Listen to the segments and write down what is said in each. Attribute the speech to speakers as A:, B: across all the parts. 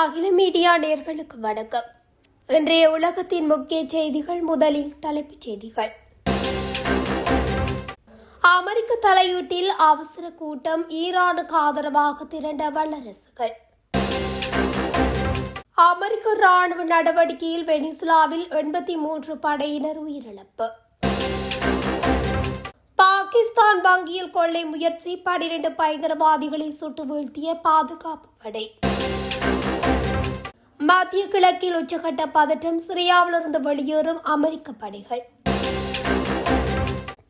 A: அகில மீடியா நேர்களுக்கு வணக்கம் இன்றைய உலகத்தின் முக்கிய செய்திகள் முதலில் தலைப்புச் செய்திகள் அமெரிக்க தலையீட்டில் அவசர கூட்டம் ஈரானுக்கு ஆதரவாக திரண்ட வல்லரசுகள் அமெரிக்க ராணுவ நடவடிக்கையில் வெனிசுலாவில் எண்பத்தி மூன்று படையினர் உயிரிழப்பு பாகிஸ்தான் வங்கியில் கொள்ளை முயற்சி பனிரெண்டு பயங்கரவாதிகளை சுட்டு வீழ்த்திய பாதுகாப்பு படை மத்திய கிழக்கில் உச்சகட்ட பதற்றம் சிரியாவிலிருந்து வெளியேறும் அமெரிக்க படைகள்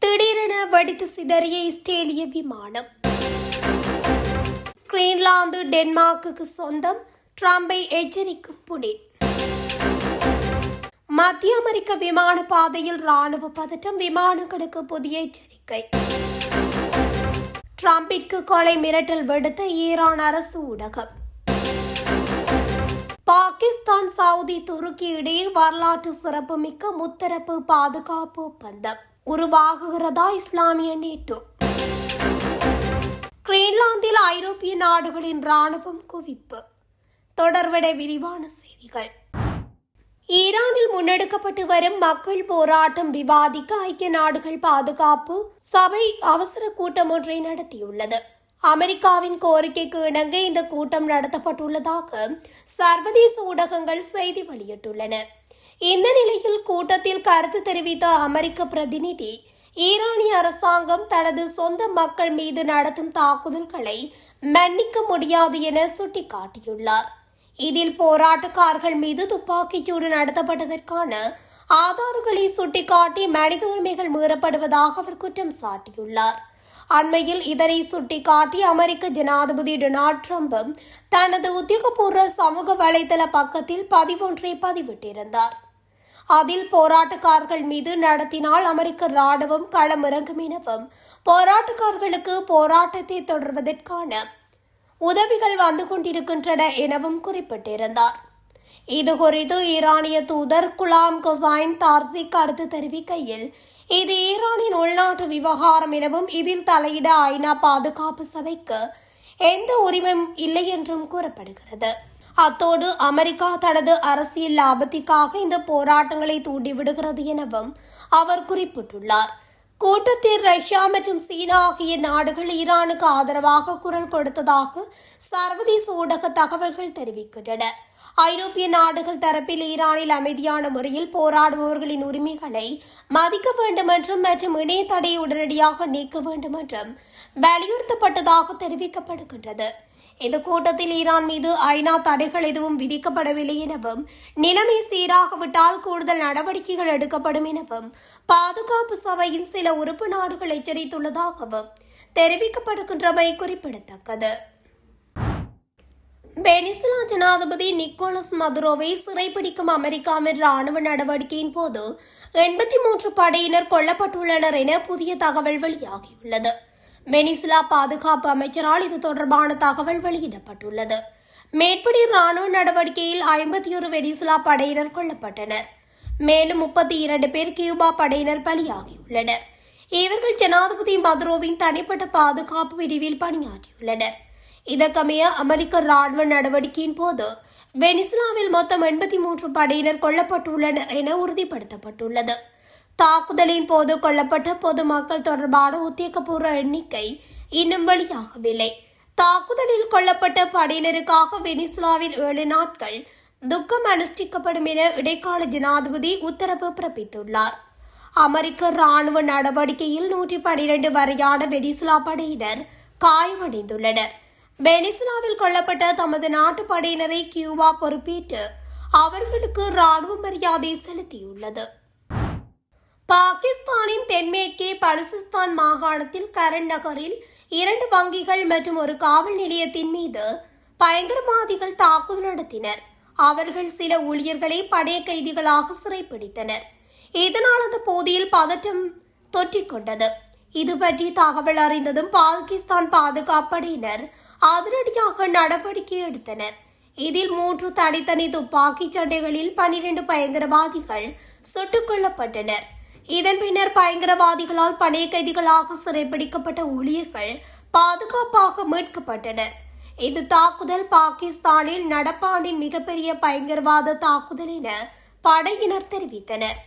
A: திடீரென வெடித்து சிதறிய இஸ்ரேலிய விமானம் கிரீன்லாந்து டென்மார்க்குக்கு சொந்தம் ட்ரம்பை எச்சரிக்கும் புடின் மத்திய அமெரிக்க விமான பாதையில் ராணுவ பதற்றம் விமானங்களுக்கு புதிய எச்சரிக்கை டிரம்பிற்கு கொலை மிரட்டல் விடுத்த ஈரான் அரசு ஊடகம் பாகிஸ்தான் சவுதி துருக்கி இடையே வரலாற்று சிறப்புமிக்க முத்தரப்பு பாதுகாப்பு ஒப்பந்தம் உருவாகுகிறதா இஸ்லாமிய நேட்டோ கிரீன்லாந்தில் ஐரோப்பிய நாடுகளின் ராணுவம் குவிப்பு தொடர்விட விரிவான செய்திகள் ஈரானில் முன்னெடுக்கப்பட்டு வரும் மக்கள் போராட்டம் விவாதிக்க ஐக்கிய நாடுகள் பாதுகாப்பு சபை அவசர கூட்டம் ஒன்றை நடத்தியுள்ளது அமெரிக்காவின் கோரிக்கைக்கு இணங்க இந்த கூட்டம் நடத்தப்பட்டுள்ளதாக சர்வதேச ஊடகங்கள் செய்தி வெளியிட்டுள்ளன இந்த நிலையில் கூட்டத்தில் கருத்து தெரிவித்த அமெரிக்க பிரதிநிதி ஈரானிய அரசாங்கம் தனது சொந்த மக்கள் மீது நடத்தும் தாக்குதல்களை மன்னிக்க முடியாது என சுட்டிக்காட்டியுள்ளார் இதில் போராட்டக்காரர்கள் மீது துப்பாக்கிச்சூடு நடத்தப்பட்டதற்கான ஆதாரங்களை சுட்டிக்காட்டி மனித உரிமைகள் மீறப்படுவதாக அவர் குற்றம் சாட்டியுள்ளார் அண்மையில் இதனை சுட்டிக்காட்டி அமெரிக்க ஜனாதிபதி டொனால்ட் ட்ரம்பும் தனது உத்தியோகபூர்வ சமூக வலைதள பக்கத்தில் பதிவொன்றை பதிவிட்டிருந்தார் அதில் போராட்டக்காரர்கள் மீது நடத்தினால் அமெரிக்க ராணுவம் களமிறங்கும் எனவும் போராட்டக்காரர்களுக்கு போராட்டத்தை தொடர்வதற்கான உதவிகள் வந்து கொண்டிருக்கின்றன எனவும் குறிப்பிட்டிருந்தார் இது குறித்து ஈரானிய தூதர் குலாம் கொசைன் தார்சி கருத்து தெரிவிக்கையில் இது ஈரானின் உள்நாட்டு விவகாரம் எனவும் இதில் தலையிட ஐநா பாதுகாப்பு சபைக்கு எந்த உரிமையும் இல்லை என்றும் கூறப்படுகிறது அத்தோடு அமெரிக்கா தனது அரசியல் லாபத்திற்காக இந்த போராட்டங்களை தூண்டிவிடுகிறது எனவும் அவர் குறிப்பிட்டுள்ளார் கூட்டத்தில் ரஷ்யா மற்றும் சீனா ஆகிய நாடுகள் ஈரானுக்கு ஆதரவாக குரல் கொடுத்ததாக சர்வதேச ஊடக தகவல்கள் தெரிவிக்கின்றன ஐரோப்பிய நாடுகள் தரப்பில் ஈரானில் அமைதியான முறையில் போராடுபவர்களின் உரிமைகளை மதிக்க வேண்டும் என்றும் மற்றும் இணைய தடையை உடனடியாக நீக்க வேண்டும் என்றும் வலியுறுத்தப்பட்டதாக தெரிவிக்கப்படுகின்றது இந்த கூட்டத்தில் ஈரான் மீது ஐநா தடைகள் எதுவும் விதிக்கப்படவில்லை எனவும் நிலைமை சீராகவிட்டால் கூடுதல் நடவடிக்கைகள் எடுக்கப்படும் எனவும் பாதுகாப்பு சபையின் சில உறுப்பு நாடுகள் எச்சரித்துள்ளதாகவும் தெரிவிக்கப்படுகின்றமை குறிப்பிடத்தக்கது வெனிசுலா ஜனாதிபதி நிக்கோலஸ் மதுரோவை சிறைப்பிடிக்கும் அமெரிக்காவின் ராணுவ நடவடிக்கையின் போது எண்பத்தி மூன்று படையினர் கொல்லப்பட்டுள்ளனர் என புதிய தகவல் வெளியாகியுள்ளது வெனிசுலா பாதுகாப்பு அமைச்சரால் இது தொடர்பான தகவல் வெளியிடப்பட்டுள்ளது மேற்படி ராணுவ நடவடிக்கையில் ஐம்பத்தி ஒரு வெனிசுலா படையினர் கொல்லப்பட்டனர் மேலும் முப்பத்தி இரண்டு பேர் கியூபா படையினர் பலியாகியுள்ளனர் இவர்கள் ஜனாதிபதி மதுரோவின் தனிப்பட்ட பாதுகாப்பு பிரிவில் பணியாற்றியுள்ளனர் இதற்கமைய அமெரிக்க ராணுவ நடவடிக்கையின் போது வெனிசுலாவில் மொத்தம் எண்பத்தி மூன்று படையினர் கொல்லப்பட்டுள்ளனர் என உறுதிப்படுத்தப்பட்டுள்ளது தாக்குதலின் போது கொல்லப்பட்ட பொதுமக்கள் தொடர்பான உத்தியோகபூர்வ எண்ணிக்கை இன்னும் வெளியாகவில்லை தாக்குதலில் கொல்லப்பட்ட படையினருக்காக வெனிசுலாவில் ஏழு நாட்கள் துக்கம் அனுஷ்டிக்கப்படும் என இடைக்கால ஜனாதிபதி உத்தரவு பிறப்பித்துள்ளார் அமெரிக்க ராணுவ நடவடிக்கையில் நூற்றி பனிரெண்டு வரையான வெனிசுலா படையினர் காயமடைந்துள்ளனர் வெனிசுலாவில் கொல்லப்பட்ட தமது நாட்டு படையினரை கியூபா பொறுப்பேற்று அவர்களுக்கு ராணுவ மரியாதை செலுத்தியுள்ளது பாகிஸ்தானின் தென்மேற்கே பலுசிஸ்தான் மாகாணத்தில் கரன் நகரில் இரண்டு வங்கிகள் மற்றும் ஒரு காவல் நிலையத்தின் மீது பயங்கரவாதிகள் தாக்குதல் நடத்தினர் அவர்கள் சில ஊழியர்களை படைய கைதிகளாக சிறைப்பிடித்தனர் இதனால் அந்த போதியில் பதற்றம் தொற்றிக்கொண்டது இது பற்றி தகவல் அறிந்ததும் பாகிஸ்தான் பாதுகாப்படையினர் அதிரடியாக நடவடிக்கை எடுத்தனர் இதில் மூன்று தனித்தனி துப்பாக்கி சண்டைகளில் பனிரெண்டு பயங்கரவாதிகள் சுட்டுக் கொல்லப்பட்டனர் இதன் பின்னர் பயங்கரவாதிகளால் பணைய கைதிகளாக சிறைப்பிடிக்கப்பட்ட ஊழியர்கள் பாதுகாப்பாக மீட்கப்பட்டனர் இந்த தாக்குதல் பாகிஸ்தானின் நடப்பாண்டின் மிகப்பெரிய பயங்கரவாத தாக்குதல் என படையினர் தெரிவித்தனர்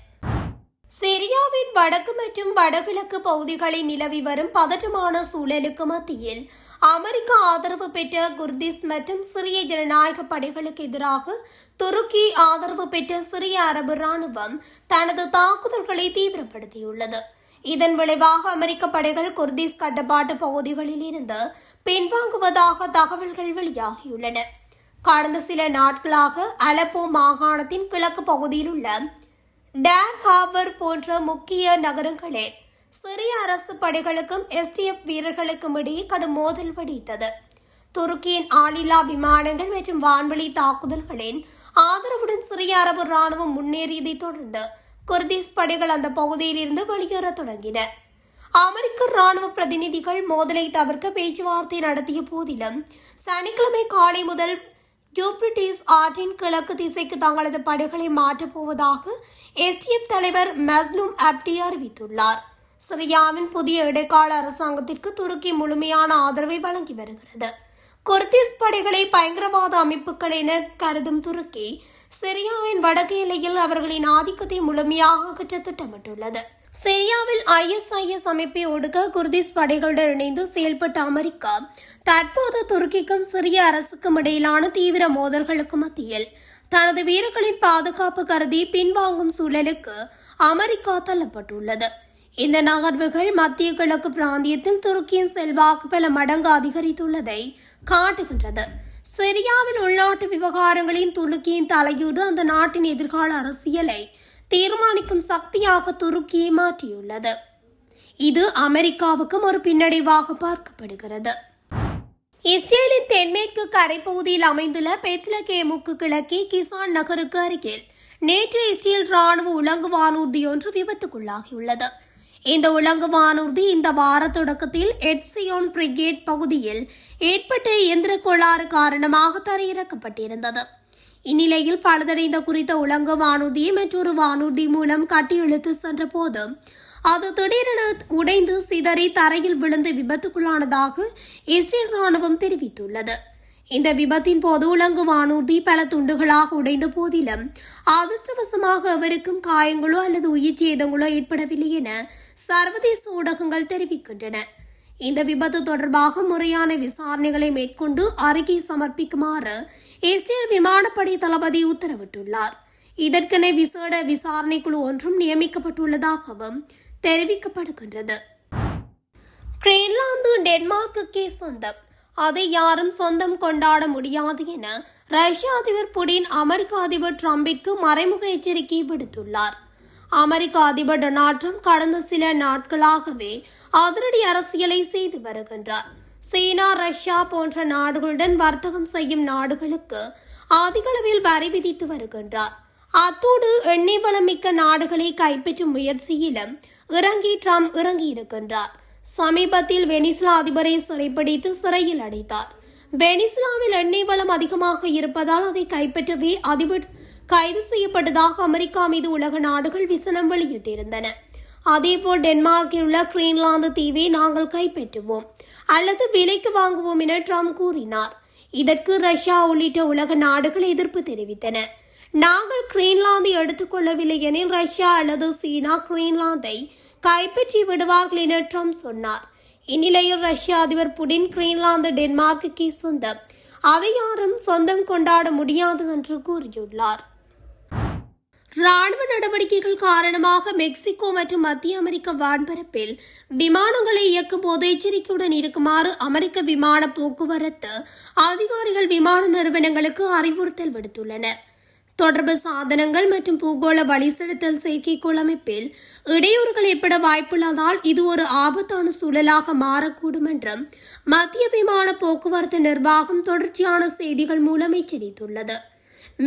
A: சிரியாவின் வடக்கு மற்றும் வடகிழக்கு பகுதிகளை நிலவி வரும் பதற்றமான சூழலுக்கு மத்தியில் அமெரிக்க ஆதரவு பெற்ற குர்திஸ் மற்றும் சிறிய ஜனநாயக படைகளுக்கு எதிராக துருக்கி ஆதரவு பெற்ற சிறிய அரபு ராணுவம் தனது தாக்குதல்களை தீவிரப்படுத்தியுள்ளது இதன் விளைவாக அமெரிக்க படைகள் குர்திஸ் கட்டுப்பாட்டு பகுதிகளில் இருந்து பின்வாங்குவதாக தகவல்கள் வெளியாகியுள்ளன கடந்த சில நாட்களாக அலப்போ மாகாணத்தின் கிழக்கு பகுதியில் உள்ள டேர் ஹாபர் போன்ற முக்கிய நகரங்களில் சிறிய அரசு படைகளுக்கும் எஸ்டிஎஃப் வீரர்களுக்கும் இடையே கடும் மோதல் வெடித்தது துருக்கியின் ஆளில்லா விமானங்கள் மற்றும் வான்வெளி தாக்குதல்களின் ஆதரவுடன் சிறிய அரபு ராணுவம் முன்னேறியதை தொடர்ந்து குர்திஸ் படைகள் அந்த பகுதியிலிருந்து வெளியேற தொடங்கின அமெரிக்க ராணுவ பிரதிநிதிகள் மோதலை தவிர்க்க பேச்சுவார்த்தை நடத்திய போதிலும் சனிக்கிழமை காலை முதல் யூப்ரிட்டிஸ் ஆற்றின் கிழக்கு திசைக்கு தங்களது படைகளை மாற்றப்போவதாக எஸ்டிஎஃப் தலைவர் மஸ்லூம் அப்டி அறிவித்துள்ளார் சிரியாவின் புதிய இடைக்கால அரசாங்கத்திற்கு துருக்கி முழுமையான ஆதரவை வழங்கி வருகிறது குர்திஸ் படைகளை பயங்கரவாத அமைப்புகள் என கருதும் துருக்கி சிரியாவின் வடக்கு எல்லையில் அவர்களின் ஆதிக்கத்தை முழுமையாக அகற்ற திட்டமிட்டுள்ளது சிரியாவில் ஐஎஸ்ஐஎஸ் அமைப்பை ஒடுக்க குர்திஸ் படைகளுடன் இணைந்து செயல்பட்ட அமெரிக்கா தற்போது துருக்கிக்கும் சிறிய அரசுக்கும் இடையிலான தீவிர மோதல்களுக்கு மத்தியில் தனது வீரர்களின் பாதுகாப்பு கருதி பின்வாங்கும் சூழலுக்கு அமெரிக்கா தள்ளப்பட்டுள்ளது இந்த நகர்வுகள் மத்திய கிழக்கு பிராந்தியத்தில் துருக்கியின் செல்வாக்கு பல மடங்கு அதிகரித்துள்ளதை காட்டுகின்றது சிரியாவின் உள்நாட்டு விவகாரங்களின் துருக்கியின் தலையீடு அந்த நாட்டின் எதிர்கால அரசியலை தீர்மானிக்கும் சக்தியாக துருக்கியை மாற்றியுள்ளது இது அமெரிக்காவுக்கும் ஒரு பின்னடைவாக பார்க்கப்படுகிறது இஸ்ரேலின் தென்மேற்கு கரைப்பகுதியில் அமைந்துள்ள பெத்லகேமுக்கு கிழக்கே கிசான் நகருக்கு அருகில் நேற்று இஸ்ரேல் ராணுவ உலங்கு வானூர்தி ஒன்று விபத்துக்குள்ளாகியுள்ளது இந்த உலங்கு வானூர்தி இந்த வார தொடக்கத்தில் எட்சியோன் பிரிகேட் பகுதியில் ஏற்பட்ட இயந்திர கோளாறு காரணமாக தரையிறக்கப்பட்டிருந்தது இந்நிலையில் பழுதடைந்த குறித்த உலங்கு வானூர்தியை மற்றொரு வானூர்தி மூலம் கட்டியெழுத்து சென்ற போது அது திடீரென உடைந்து சிதறி தரையில் விழுந்து விபத்துக்குள்ளானதாக இஸ்ரேல் ராணுவம் தெரிவித்துள்ளது இந்த விபத்தின் போது உலங்கு வானூர்தி பல துண்டுகளாக உடைந்த போதிலும் அதிர்ஷ்டவசமாக அவருக்கும் காயங்களோ அல்லது உயிர் சேதங்களோ ஏற்படவில்லை என சர்வதேச ஊடகங்கள் தெரிவிக்கின்றன இந்த விபத்து தொடர்பாக முறையான விசாரணைகளை மேற்கொண்டு அறிக்கை சமர்ப்பிக்குமாறு இஸ்ரேல் விமானப்படை தளபதி உத்தரவிட்டுள்ளார் இதற்கென விசேட விசாரணைக்குழு ஒன்றும் நியமிக்கப்பட்டுள்ளதாகவும் தெரிவிக்கப்படுகின்றது கிரீன்லாந்து டென்மார்க்குக்கே சொந்தம் அதை யாரும் சொந்தம் கொண்டாட முடியாது என ரஷ்ய அதிபர் புடின் அமெரிக்க அதிபர் டிரம்பிற்கு மறைமுக எச்சரிக்கை விடுத்துள்ளார் அமெரிக்க அதிபர் டொனால்ட் ட்ரம்ப் கடந்த சில நாட்களாகவே அதிரடி அரசியலை செய்து வருகின்றார் சீனா ரஷ்யா போன்ற நாடுகளுடன் வர்த்தகம் செய்யும் நாடுகளுக்கு அதிகளவில் வரி விதித்து வருகின்றார் அத்தோடு எண்ணெய் வளமிக்க நாடுகளை கைப்பற்றும் முயற்சியிலும் இறங்கி ட்ரம்ப் இறங்கியிருக்கின்றார் சமீபத்தில் வெனிசுலா அதிபரை சிறைப்பிடித்து சிறையில் அடைத்தார் வெனிசுலாவில் எண்ணெய் வளம் அதிகமாக இருப்பதால் அதை கைப்பற்றவே அதிபர் கைது செய்யப்பட்டதாக அமெரிக்கா மீது உலக நாடுகள் விசனம் வெளியிட்டிருந்தன அதேபோல் டென்மார்க்கில் உள்ள கிரீன்லாந்து தீவை நாங்கள் கைப்பற்றுவோம் அல்லது விலைக்கு வாங்குவோம் என ட்ரம்ப் கூறினார் இதற்கு ரஷ்யா உள்ளிட்ட உலக நாடுகள் எதிர்ப்பு தெரிவித்தன நாங்கள் கிரீன்லாந்தை எடுத்துக்கொள்ளவில்லை எனில் ரஷ்யா அல்லது சீனா கிரீன்லாந்தை கைப்பற்றி விடுவார்கள் என ட்ரம்ப் சொன்னார் இந்நிலையில் ரஷ்ய அதிபர் புடின் கிரீன்லாந்து டென்மார்க்கு சொந்தம் அதை யாரும் சொந்தம் கொண்டாட முடியாது என்று கூறியுள்ளார் ராணுவ நடவடிக்கைகள் காரணமாக மெக்சிகோ மற்றும் மத்திய அமெரிக்க வான்பரப்பில் விமானங்களை இயக்கும் போது எச்சரிக்கையுடன் இருக்குமாறு அமெரிக்க விமான போக்குவரத்து அதிகாரிகள் விமான நிறுவனங்களுக்கு அறிவுறுத்தல் விடுத்துள்ளனர் தொடர்பு சாதனங்கள் மற்றும் பூகோள வழிசெலுத்தல் செயற்கைக்கோள் அமைப்பில் இடையூறுகள் ஏற்பட வாய்ப்புள்ளதால் இது ஒரு ஆபத்தான சூழலாக மாறக்கூடும் என்றும் மத்திய விமான போக்குவரத்து நிர்வாகம் தொடர்ச்சியான செய்திகள் மூலம் எச்சரித்துள்ளது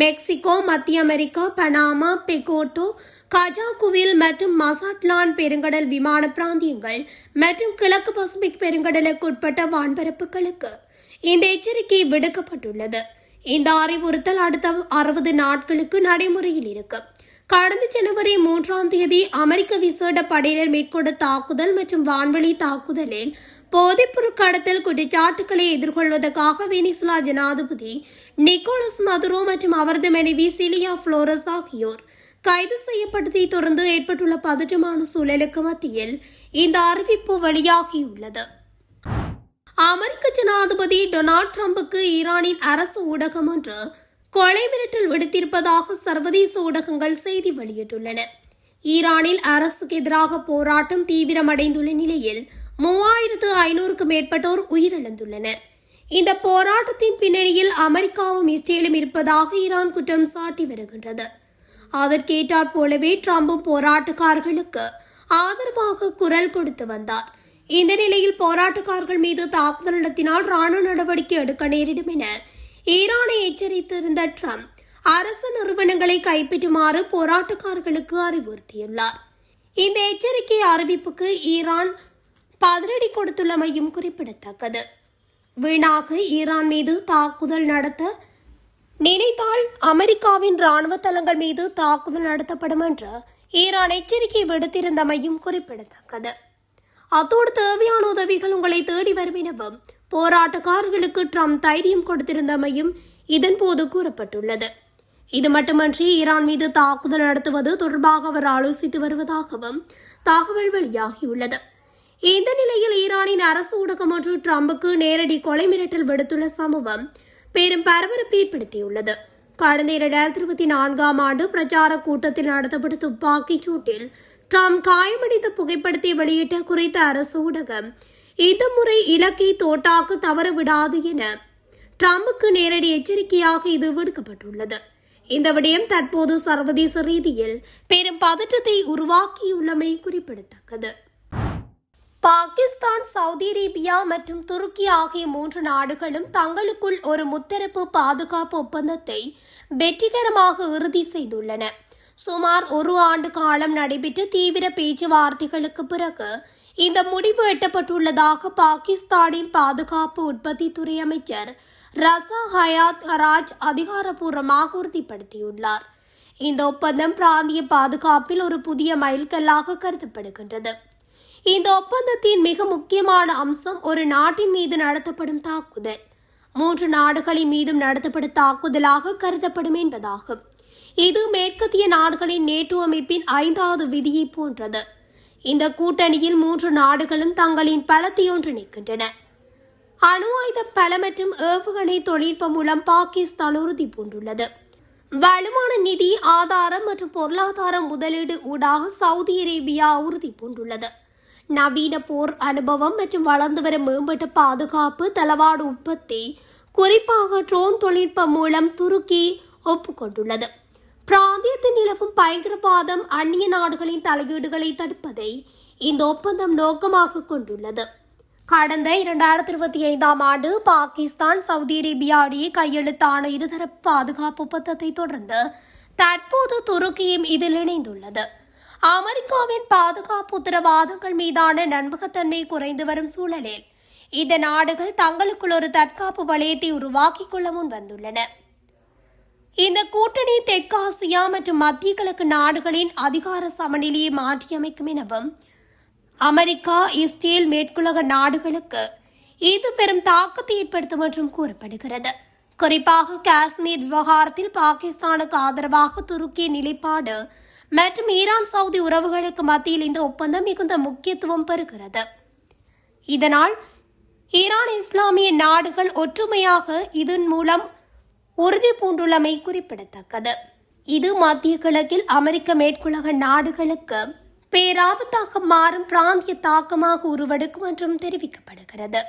A: மெக்சிகோ மத்திய அமெரிக்கா பனாமா பெகோட்டோ கஜாகுவில் மற்றும் மசாட்லான் பெருங்கடல் விமான பிராந்தியங்கள் மற்றும் கிழக்கு பசிபிக் பெருங்கடலுக்கு உட்பட்ட வான்பரப்புகளுக்கு இந்த எச்சரிக்கை விடுக்கப்பட்டுள்ளது இந்த அறிவுறுத்தல் அடுத்த அறுபது நாட்களுக்கு நடைமுறையில் இருக்கும் கடந்த ஜனவரி மூன்றாம் தேதி அமெரிக்க விசேட படையினர் மேற்கொண்ட தாக்குதல் மற்றும் வான்வெளி தாக்குதலில் போதைப்பொருள் கடத்தல் குற்றச்சாட்டுக்களை எதிர்கொள்வதற்காக வெனிசுலா ஜனாதிபதி நிக்கோலஸ் மதுரோ மற்றும் அவரது மனைவி சிலியா புளோரஸ் ஆகியோர் கைது செய்யப்பட்டதை தொடர்ந்து ஏற்பட்டுள்ள பதற்றமான சூழலுக்கு மத்தியில் இந்த அறிவிப்பு வெளியாகியுள்ளது அமெரிக்க ஜனாதிபதி டொனால்ட் ட்ரம்புக்கு ஈரானின் அரசு ஊடகம் ஒன்று கொலை மிரட்டல் விடுத்திருப்பதாக சர்வதேச ஊடகங்கள் செய்தி வெளியிட்டுள்ளன ஈரானில் அரசுக்கு எதிராக போராட்டம் தீவிரமடைந்துள்ள நிலையில் மூவாயிரத்து ஐநூறுக்கும் மேற்பட்டோர் உயிரிழந்துள்ளனர் இந்த போராட்டத்தின் பின்னணியில் அமெரிக்காவும் இஸ்ரேலும் இருப்பதாக ஈரான் குற்றம் சாட்டி வருகின்றது அதற்கேற்றாற் போலவே ட்ரம்பும் போராட்டக்காரர்களுக்கு ஆதரவாக குரல் கொடுத்து வந்தார் இந்த நிலையில் போராட்டக்காரர்கள் மீது தாக்குதல் நடத்தினால் ராணுவ நடவடிக்கை எடுக்க நேரிடும் என ஈரானை எச்சரித்திருந்த ட்ரம்ப் அரசு நிறுவனங்களை கைப்பற்றுமாறு போராட்டக்காரர்களுக்கு அறிவுறுத்தியுள்ளார் இந்த எச்சரிக்கை அறிவிப்புக்கு ஈரான் பதிலடி கொடுத்துள்ளமையும் குறிப்பிடத்தக்கது வீணாக ஈரான் மீது தாக்குதல் நடத்த நினைத்தால் அமெரிக்காவின் ராணுவ தளங்கள் மீது தாக்குதல் நடத்தப்படும் என்று ஈரான் எச்சரிக்கை விடுத்திருந்தமையும் குறிப்பிடத்தக்கது அத்தோடு தேவையான உதவிகள் உங்களை தேடி வரும் எனவும் போராட்டக்காரர்களுக்கு ட்ரம்ப் தைரியம் கொடுத்திருந்தமையும் இதன்போது கூறப்பட்டுள்ளது இது மட்டுமன்றி ஈரான் மீது தாக்குதல் நடத்துவது தொடர்பாக அவர் ஆலோசித்து வருவதாகவும் தகவல் வெளியாகியுள்ளது இந்த நிலையில் ஈரானின் அரசு ஊடகம் ஒன்று ட்ரம்புக்கு நேரடி கொலை மிரட்டல் விடுத்துள்ள சம்பவம் பெரும் பரபரப்பை ஏற்படுத்தியுள்ளது கடந்த இரண்டாயிரத்தி இருபத்தி நான்காம் ஆண்டு பிரச்சார கூட்டத்தில் நடத்தப்பட்ட துப்பாக்கிச் சூட்டில் தாம் காயமடைந்த புகைப்படத்தை வெளியிட்ட குறித்த அரசு ஊடகம் இந்த முறை இலக்கை தோட்டாக்கு தவறவிடாது என ட்ரம்புக்கு நேரடி எச்சரிக்கையாக இது விடுக்கப்பட்டுள்ளது இந்த விடயம் தற்போது சர்வதேச ரீதியில் பெரும் பதற்றத்தை உருவாக்கியுள்ளமை குறிப்பிடத்தக்கது பாகிஸ்தான் சவுதி அரேபியா மற்றும் துருக்கி ஆகிய மூன்று நாடுகளும் தங்களுக்குள் ஒரு முத்தரப்பு பாதுகாப்பு ஒப்பந்தத்தை வெற்றிகரமாக இறுதி செய்துள்ளன சுமார் ஒரு ஆண்டு காலம் நடைபெற்ற தீவிர பேச்சுவார்த்தைகளுக்கு பிறகு இந்த முடிவு எட்டப்பட்டுள்ளதாக பாகிஸ்தானின் பாதுகாப்பு உற்பத்தி துறை அமைச்சர் ரசா ஹயாத் ஹராஜ் அதிகாரப்பூர்வமாக உறுதிப்படுத்தியுள்ளார் இந்த ஒப்பந்தம் பிராந்திய பாதுகாப்பில் ஒரு புதிய மைல்கல்லாக கருதப்படுகின்றது இந்த ஒப்பந்தத்தின் மிக முக்கியமான அம்சம் ஒரு நாட்டின் மீது நடத்தப்படும் தாக்குதல் மூன்று நாடுகளின் மீதும் நடத்தப்படும் தாக்குதலாக கருதப்படும் என்பதாகும் இது மேற்கத்திய நாடுகளின் நேட்டு அமைப்பின் ஐந்தாவது விதியை போன்றது இந்த கூட்டணியில் மூன்று நாடுகளும் தங்களின் பலத்தையொன்று நிற்கின்றன அணு ஆயுத பல மற்றும் ஏவுகணை தொழில்நுட்பம் மூலம் பாகிஸ்தான் உறுதி பூண்டுள்ளது வலுவான நிதி ஆதாரம் மற்றும் பொருளாதார முதலீடு ஊடாக சவுதி அரேபியா உறுதி பூண்டுள்ளது நவீன போர் அனுபவம் மற்றும் வளர்ந்து வரும் மேம்பட்ட பாதுகாப்பு தளவாடு உற்பத்தி குறிப்பாக ட்ரோன் தொழில்நுட்பம் மூலம் துருக்கி ஒப்புக்கொண்டுள்ளது பிராந்தியத்தில் நிலவும் பயங்கரவாதம் அந்நிய நாடுகளின் தலையீடுகளை தடுப்பதை இந்த ஒப்பந்தம் நோக்கமாக கொண்டுள்ளது கடந்த இரண்டாயிரத்தி இருபத்தி ஐந்தாம் ஆண்டு பாகிஸ்தான் சவுதி அரேபியா இடையே கையெழுத்தான இருதரப்பு பாதுகாப்பு ஒப்பந்தத்தை தொடர்ந்து தற்போது துருக்கியும் இதில் இணைந்துள்ளது அமெரிக்காவின் பாதுகாப்பு உத்தரவாதங்கள் மீதான நண்பகத்தன்மை குறைந்து வரும் சூழலில் இந்த நாடுகள் தங்களுக்குள் ஒரு தற்காப்பு வளையத்தை உருவாக்கிக் கொள்ள முன் வந்துள்ளன இந்த கூட்டணி தெற்காசியா மற்றும் மத்திய கிழக்கு நாடுகளின் அதிகார சமநிலையை மாற்றியமைக்கும் எனவும் அமெரிக்கா இஸ்ரேல் மேற்குலக நாடுகளுக்கு இது பெரும் தாக்கத்தை ஏற்படுத்தும் என்றும் கூறப்படுகிறது குறிப்பாக காஷ்மீர் விவகாரத்தில் பாகிஸ்தானுக்கு ஆதரவாக துருக்கிய நிலைப்பாடு மற்றும் ஈரான் சவுதி உறவுகளுக்கு மத்தியில் இந்த ஒப்பந்தம் மிகுந்த முக்கியத்துவம் பெறுகிறது இதனால் ஈரான் இஸ்லாமிய நாடுகள் ஒற்றுமையாக இதன் மூலம் உறுதி பூண்டுள்ளமை குறிப்பிடத்தக்கது இது மத்திய கிழக்கில் அமெரிக்க மேற்குலக நாடுகளுக்கு பேராபத்தாக மாறும் பிராந்திய தாக்கமாக உருவெடுக்கும் என்றும் தெரிவிக்கப்படுகிறது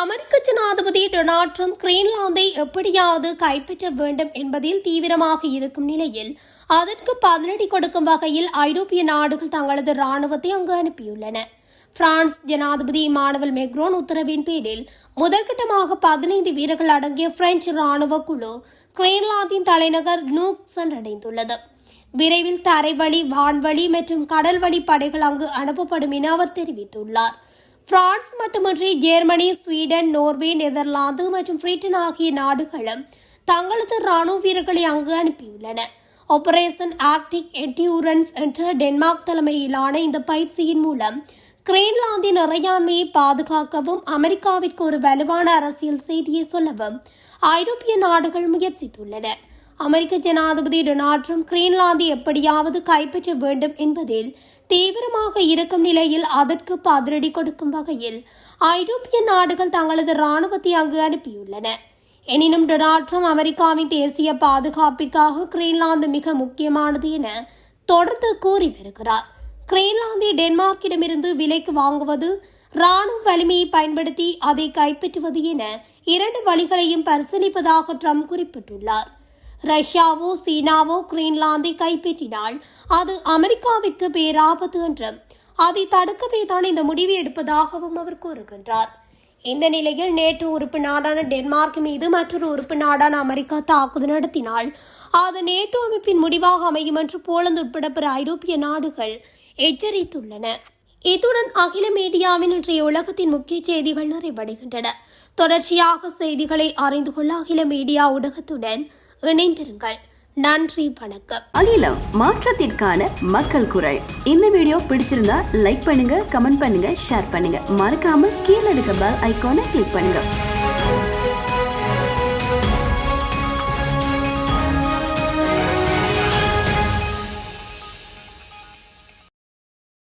A: அமெரிக்க ஜனாதிபதி டொனால்ட் ட்ரம்ப் கிரீன்லாந்தை எப்படியாவது கைப்பற்ற வேண்டும் என்பதில் தீவிரமாக இருக்கும் நிலையில் அதற்கு பதிலடி கொடுக்கும் வகையில் ஐரோப்பிய நாடுகள் தங்களது ராணுவத்தை அங்கு அனுப்பியுள்ளன பிரான்ஸ் ஜனாதிபதி இமானுவல் மெக்ரோன் உத்தரவின் பேரில் முதற்கட்டமாக பதினைந்து வீரர்கள் அடங்கிய பிரெஞ்சு ராணுவ குழு கிரேன்லாந்தின் தலைநகர் நூக் சென்றடைந்துள்ளது விரைவில் தரைவழி வான்வழி மற்றும் கடல்வழி படைகள் அங்கு அனுப்பப்படும் என அவர் தெரிவித்துள்ளார் பிரான்ஸ் மட்டுமன்றி ஜெர்மனி ஸ்வீடன் நோர்வே நெதர்லாந்து மற்றும் பிரிட்டன் ஆகிய நாடுகளும் தங்களது ராணுவ வீரர்களை அங்கு அனுப்பியுள்ளன ஆபரேஷன் ஆக்டிக் எட்டியூரன்ஸ் என்ற டென்மார்க் தலைமையிலான இந்த பயிற்சியின் மூலம் கிரீன்லாந்தின் இறையாண்மையை பாதுகாக்கவும் அமெரிக்காவிற்கு ஒரு வலுவான அரசியல் செய்தியை சொல்லவும் ஐரோப்பிய நாடுகள் முயற்சித்துள்ளன அமெரிக்க ஜனாதிபதி டொனால்ட் ட்ரம்ப் கிரீன்லாந்தை எப்படியாவது கைப்பற்ற வேண்டும் என்பதில் தீவிரமாக இருக்கும் நிலையில் அதற்கு பதிலடி கொடுக்கும் வகையில் ஐரோப்பிய நாடுகள் தங்களது இராணுவத்தை அங்கு அனுப்பியுள்ளன எனினும் டொனால்ட் ட்ரம்ப் அமெரிக்காவின் தேசிய பாதுகாப்பிற்காக கிரீன்லாந்து மிக முக்கியமானது என தொடர்ந்து கூறி வருகிறார் கிரீன்லாந்தை டென்மார்க்கிடமிருந்து விலைக்கு வாங்குவது ராணுவ வலிமையை பயன்படுத்தி அதை கைப்பற்றுவது என இரண்டு வழிகளையும் பரிசீலிப்பதாக ட்ரம்ப் குறிப்பிட்டுள்ளார் ரஷ்யாவோ சீனாவோ கிரீன்லாந்தை கைப்பற்றினால் அது அமெரிக்காவிற்கு பேராபத்து என்றும் அதை தடுக்கவே தான் இந்த முடிவு எடுப்பதாகவும் அவர் கூறுகின்றார் இந்த நிலையில் நேற்று உறுப்பு நாடான டென்மார்க் மீது மற்றொரு உறுப்பு நாடான அமெரிக்கா தாக்குதல் நடத்தினால் அது நேட்டோ அமைப்பின் முடிவாக அமையும் என்று போலந்து உட்பட பிற ஐரோப்பிய நாடுகள் எச்சரித்துள்ளன இத்துடன் அகில மீடியாவின் இன்றைய உலகத்தின் முக்கிய செய்திகள் நிறைவடைகின்றன தொடர்ச்சியாக செய்திகளை அறிந்து கொள்ள அகில மீடியா ஊடகத்துடன் இணைந்திருங்கள் நன்றி வணக்கம் அகிலம் மாற்றத்திற்கான மக்கள் குரல் இந்த வீடியோ பிடிச்சிருந்தா லைக் பண்ணுங்க கமெண்ட் பண்ணுங்க ஷேர் பண்ணுங்க மறக்காம கீழே இருக்க பெல் ஐக்கானை கிளிக் பண்ணுங்க